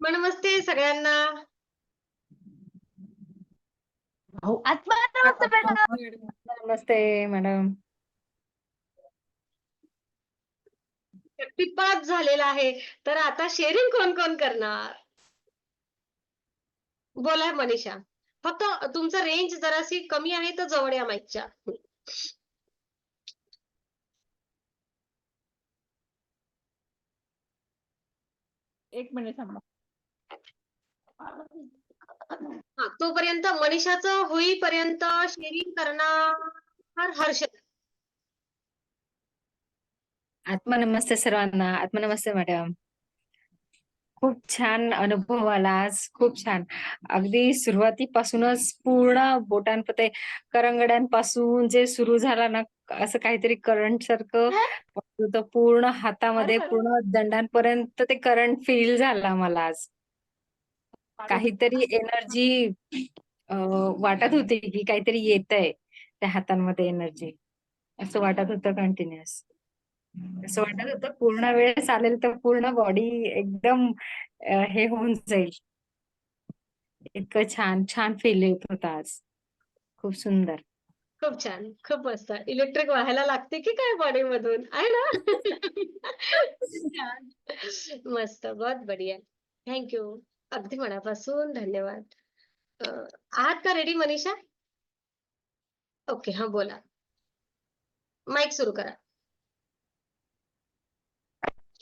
नमस्ते सगळ्यांना. आत्मा नमस्ते मॅडम. नमस्ते मॅडम. शक्तिपात झालेला आहे. तर आता शेअरिंग कोण कोण करणार? बोला मनीषा. फक्त तुमचा रेंज जराशी कमी आहे तर जवळ या माईकच्या एक मिनिट थांबा. तोपर्यंत मनीषाचं होईपर्यंत शेअरिंग करणार हर्ष आत्मनमस्ते सर्वांना. आत्मनमस्ते मॅडम. खूप छान अनुभव आला आज. खूप छान. अगदी सुरुवातीपासूनच पूर्ण बोटांपते करंगड्यांपासून जे सुरू झाला ना असं काहीतरी करंट सारखं पूर्ण हातामध्ये? पूर्ण दंडांपर्यंत ते करंट फील झाला मला आज. काहीतरी एनर्जी वाटत होती की काहीतरी येत आहे त्या हातांमध्ये एनर्जी असं वाटत होतं कंटिन्युअस असं वाटत होतं पूर्ण वेळ चालेल तर पूर्ण बॉडी एकदम हे होऊन जाईल. इतकं छान छान फील येत होता आज. खूप सुंदर. खूप छान. खूप मस्त. इलेक्ट्रिक व्हायला लागते की काय बॉडी मधून आहे ना. मस्त. बहुत बढिया. थँक्यू अगदी मनापासून धन्यवाद. अं, आहात का रेडी मनीषा? ओके हा बोला. माईक सुरू करा.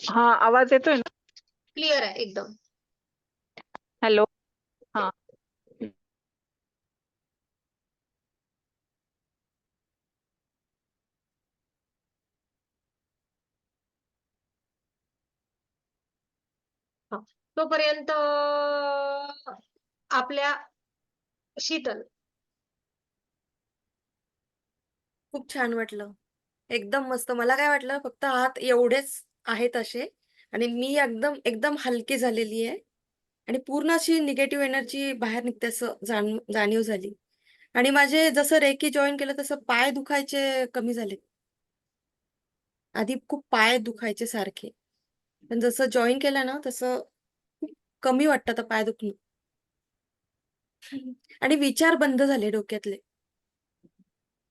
हा आवाज येतोय ना? क्लिअर आहे एकदम. हॅलो हा. तोपर्यंत आपल्या शीतल. खूप छान वाटलं. एकदम मस्त. मला काय वाटलं फक्त हात एवढेच आहेत असे. आणि मी एकदम एकदम हलकी झालेली आहे. आणि पूर्ण अशी निगेटिव्ह एनर्जी बाहेर निघते असं जाण जाणीव झाली. आणि माझे जसं रेकी जॉईन केलं तसं पाय दुखायचे कमी झाले. आधी खूप पाय दुखायचे सारखे. पण जसं जॉईन केलं ना तसं कमी वाटतं आता पाय दुखणं. आणि विचार बंद झाले डोक्यातले.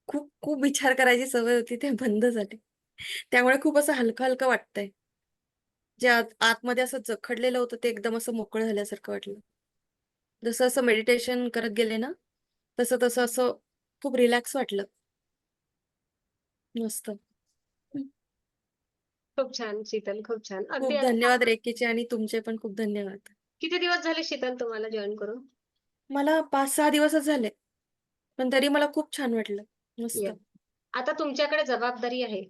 खूप खूप विचार करायची सवय होती ते बंद झाले. त्यामुळे खूप असं हलकं हलकं वाटतंय. जे आत- आतमध्ये असं जखडलेलं होतं ते एकदम असं मोकळं झाल्यासारखं वाटलं. जसं असं मेडिटेशन करत गेले ना तसं तसं असं खूप रिलॅक्स वाटलं. मस्त. खूप छान शीतल खूप छान. खूप अगदी आता धन्यवाद रेकीचे आणि तुमचे पण खूप धन्यवाद. किती दिवस झाले शीतल तुम्हाला जॉईन करून? मला पाच सहा दिवसच झाले पण तरी मला खूप छान वाटलं. मस्त. आता तुमच्याकडे जबाबदारी आहे.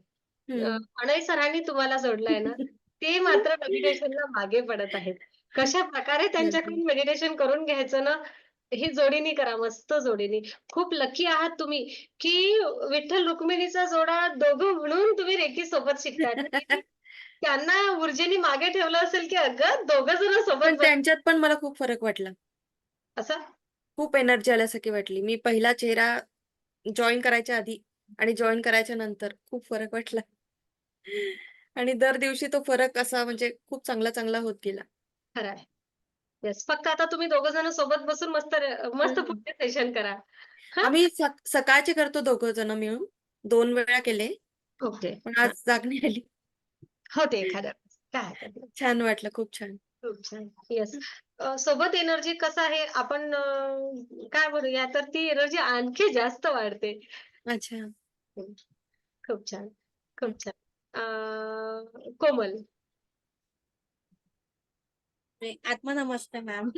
हम्म. अं, अनय सरांनी तुम्हाला जोडलंय ना ते मात्र मेडिटेशनला मागे पडत आहेत. कशा प्रकारे त्यांच्याकडून मेडिटेशन करून घ्यायचं ना ही जोडीनी करा मस्त जोडीनी. खूप लकी आहात तुम्ही की विठ्ठल रुक्मिणीचा जोडा दोघं म्हणून तुम्ही रेकी सोबत शिकताय. नाहीतर त्यांना ऊर्जेनी मागे ठेवलं असेल की अगं दोघं जण पण सोबत त्यांच्यात पण मला खूप फरक वाटला. असं? खूप एनर्जी आल्यासारखी वाटली. मी पहिला चेहरा जॉईन करायच्या आधी आणि जॉईन करायच्या नंतर खूप फरक वाटला. आणि दर दिवशी तो फरक असा म्हणजे खूप चांगला चांगला होत गेला. खरं आहे. येस फक्त आता तुम्ही दोघं जण सोबत बसून मस्त मस्त हम्म. पुढचे सेशन करा. हा? आम्ही सक- सकाळचे करतो दोघं जण मिळून. दोन वेळा केले. ओके. पण आज जाग नाही आली. होते एखाद्या वेळेस. काय हरकत नाही. छान वाटलं खूप छान. खूप छान. येस सोबत एनर्जी कसं आहे? आपण अं, काय बोलूया तर ती एनर्जी आणखी जास्त वाढते. अच्छा. खूप छान. खूप छान. अं, कोमल. आत्मनमस्ते मॅम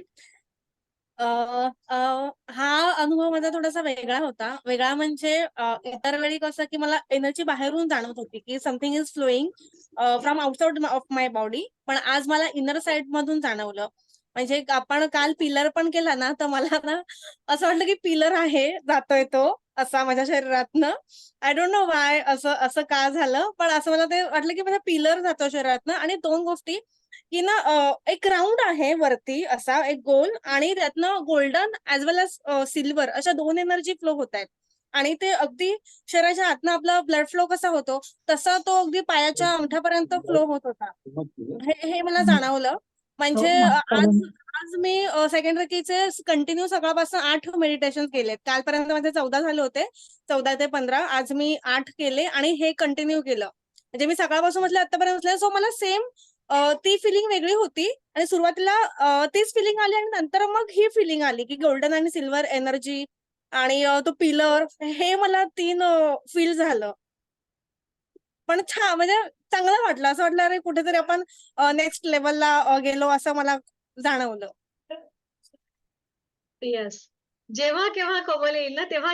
हा अनुभव माझा थोडासा वेगळा होता. वेगळा म्हणजे इतर वेळी कसं की मला एनर्जी बाहेरून जाणवत होती की something is flowing from outside of my body पण आज मला इनर साइड मधून जाणवलं. म्हणजे आपण काल पिलर पण केला ना तर मला ना असं वाटलं की पिलर आहे जातोय तो असा माझ्या शरीरातनं. आय डोंट नो वाय असं असं का झालं पण असं मला ते वाटलं की माझा पिलर जातो शरीरातनं. आणि दोन गोष्टी की ना एक राऊंड आहे वरती असा एक गोल आणि त्यातनं golden as well as silver अशा दोन एनर्जी फ्लो होत आहेत. आणि ते अगदी शरीराच्या आतनं आपला ब्लड फ्लो कसा होतो तसा तो अगदी पायाच्या अंगठ्यापर्यंत फ्लो होत होता. हे हे मला जाणवलं. म्हणजे हो, आज. आज मी सेकंड रकीचे कंटिन्यू सकाळपासून आठ मेडिटेशन केलेत. कालपर्यंत माझे चौदा झाले होते. चौदा ते पंधरा. आज मी आठ केले आणि हे कंटिन्यू केलं. म्हणजे मी सकाळपासून म्हटलं आतापर्यंत सो मला सेम ती फिलिंग वेगळी होती आणि सुरुवातीला तीच फिलिंग आली आणि नंतर मग ही फिलिंग आली की गोल्डन आणि सिल्वर एनर्जी आणि तो पिलर हे मला तीन फील झालं. पण छान म्हणजे चांगलं वाटलं. असं वाटलं अरे कुठेतरी आपण नेक्स्ट लेवलला गेलो असं मला जाणवलं. येस जेव्हा केव्हा कोमल येईल ना तेव्हा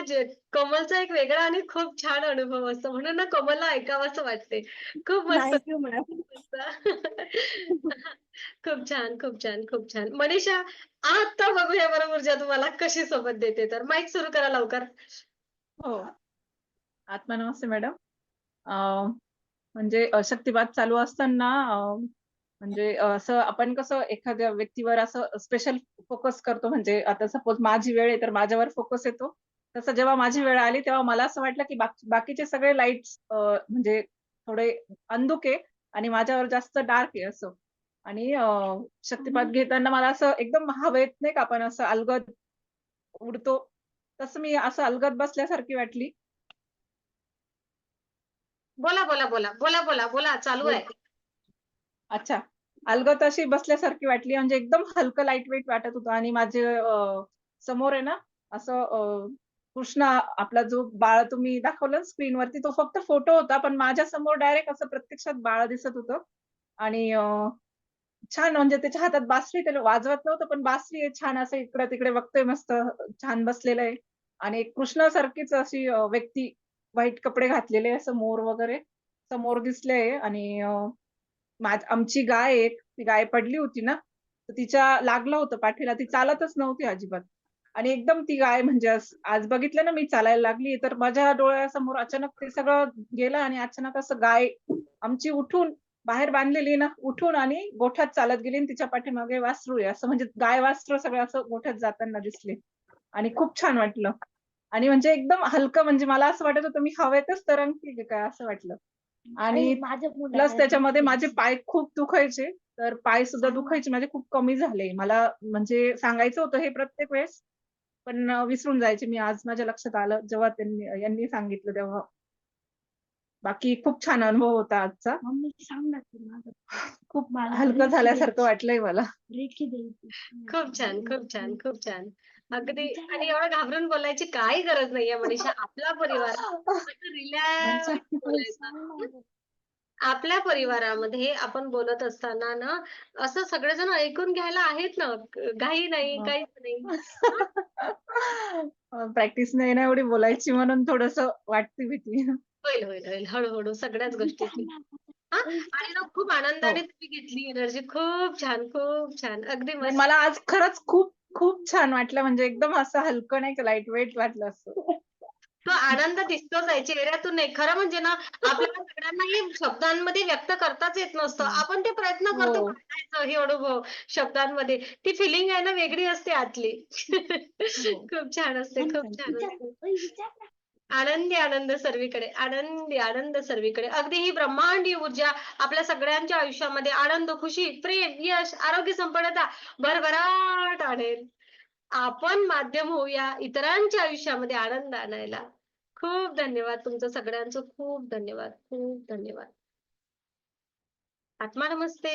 कोमलचा एक वेगळा आणि खूप छान अनुभव असतो. म्हणून ना कोमलला ऐकावंसं वाटते खूप मस्त. खूप छान खूप छान खूप छान. मनीषा आता बघूया बरं ऊर्जा तुम्हाला कशी सोबत देते. तर माईक सुरू करा लवकर. हो. आत्मा नमस्ते मॅडम अं, म्हणजे अ, शक्तिपात चालू असताना म्हणजे असं आपण कसं एखाद्या व्यक्तीवर असं स्पेशल फोकस करतो म्हणजे आता सपोज माझी वेळ आहे तर माझ्यावर फोकस येतो. तसं जेव्हा माझी वेळ आली तेव्हा मला असं वाटलं की बाकी- बाकीचे सगळे लाईट्स म्हणजे थोडे अंधुक आहे आणि माझ्यावर जास्त डार्क आहे असं. आणि शक्तिपात घेताना मला असं एकदम हवेत नाही का आपण असं अलगद उडतो. तसं मी असं अलगद बसल्यासारखी वाटली. बोला बोला बोला. बोला बोला बोला. चालू आहे. अच्छा. अलगद अशी बसल्यासारखी वाटली. म्हणजे एकदम हलकं लाइट वेट वाटत होतं. आणि माझे समोर आहे ना असं अं, कृष्ण आपला जो बाळ तुम्ही दाखवलं स्क्रीनवरती तो फक्त फोटो होता पण माझ्यासमोर डायरेक्ट असं प्रत्यक्षात बाळ दिसत होतं. आणि छान म्हणजे त्याच्या हातात बासरी त्याला वाजवत नव्हतं पण बासरी आहे छान असं इकडे तिकडे बघतोय मस्त छान बसलेलं आहे. आणि कृष्णासारखीच अशी व्यक्ती व्हाईट कपडे घातलेले असं मोर वगैरे. समोर दिसले आणि आमची गाय एक ती गाय पडली होती ना तर तिच्या लागलं होतं पाठीला ती चालतच नव्हती अजिबात. आणि एकदम ती गाय म्हणजे आज बघितलं ना मी चालायला लागली तर माझ्या डोळ्यासमोर अचानक ते सगळं गेलं आणि अचानक असं गाय आमची उठून बाहेर बांधलेली ना उठून आणि गोठ्यात चालत गेली आणि तिच्या पाठीमागे वासरू आहे. असं म्हणजे गाय वासरू सगळं असं गोठ्यात जाताना दिसले. आणि खूप छान वाटलं. आणि म्हणजे एकदम हलकं म्हणजे मला असं वाटत होतं मी हवेतच तरंगते काय असं वाटलं. आणि प्लस त्याच्यामध्ये माझे पाय खूप दुखायचे. तर पाय सुद्धा दुखायचे. माझे खूप कमी झाले. मला म्हणजे सांगायचं होतं हे प्रत्येक वेळेस पण विसरून जायचे मी. आज माझ्या लक्षात आलं. जेव्हा त्यांनी यांनी सांगितलं तेव्हा. बाकी खूप छान अनुभव होता आजचा. खूप हलकं झाल्यासारखं वाटलंय मला. खूप छान खूप छान खूप छान. अगदी. आणि एवढं घाबरून बोलायची काही गरज नाहीये मनीषा. आपला परिवार. रिलॅक्स आपल्या परिवारामध्ये आपण बोलत असताना ना असं सगळेजण ऐकून घ्यायला आहेत ना. घाई नाही हो. काहीच नाही. प्रॅक्टिस नाही ना एवढी बोलायची म्हणून थोडस वाटते भीती. होईल होईल होईल. हळूहळू सगळ्याच गोष्टी हा? आणि ना खूप आनंदाने तुम्ही घेतली एनर्जी खूप छान खूप छान. अगदी मला आज खरंच खूप खूप छान वाटलं म्हणजे एकदम असं हलकं नाही का लाइट वेट वाटलं असं. तो आनंद दिसतोच आहे चेहऱ्यातून नाही. खरं म्हणजे ना आपल्याला सगळ्यांनाही शब्दांमध्ये व्यक्त करताच येत नसतं. आपण ते प्रयत्न करतो हो. मांडायचं हे अनुभव शब्दांमध्ये. ती फिलिंग आहे ना वेगळी असते आतली. हो. खूप छान असते खूप छान. असते आनंदी आनंद सर्वीकडे आनंदी आनंद सर्वीकडे. अगदी ही ब्रह्मांडी ऊर्जा आपल्या सगळ्यांच्या आयुष्यामध्ये आनंद खुशी प्रेम यश आरोग्य संपन्नता भरभराट आणेल. आपण माध्यम होऊया इतरांच्या आयुष्यामध्ये आनंद आणायला. खूप धन्यवाद तुमचं सगळ्यांचं. खूप धन्यवाद. खूप धन्यवाद. आत्मा नमस्ते.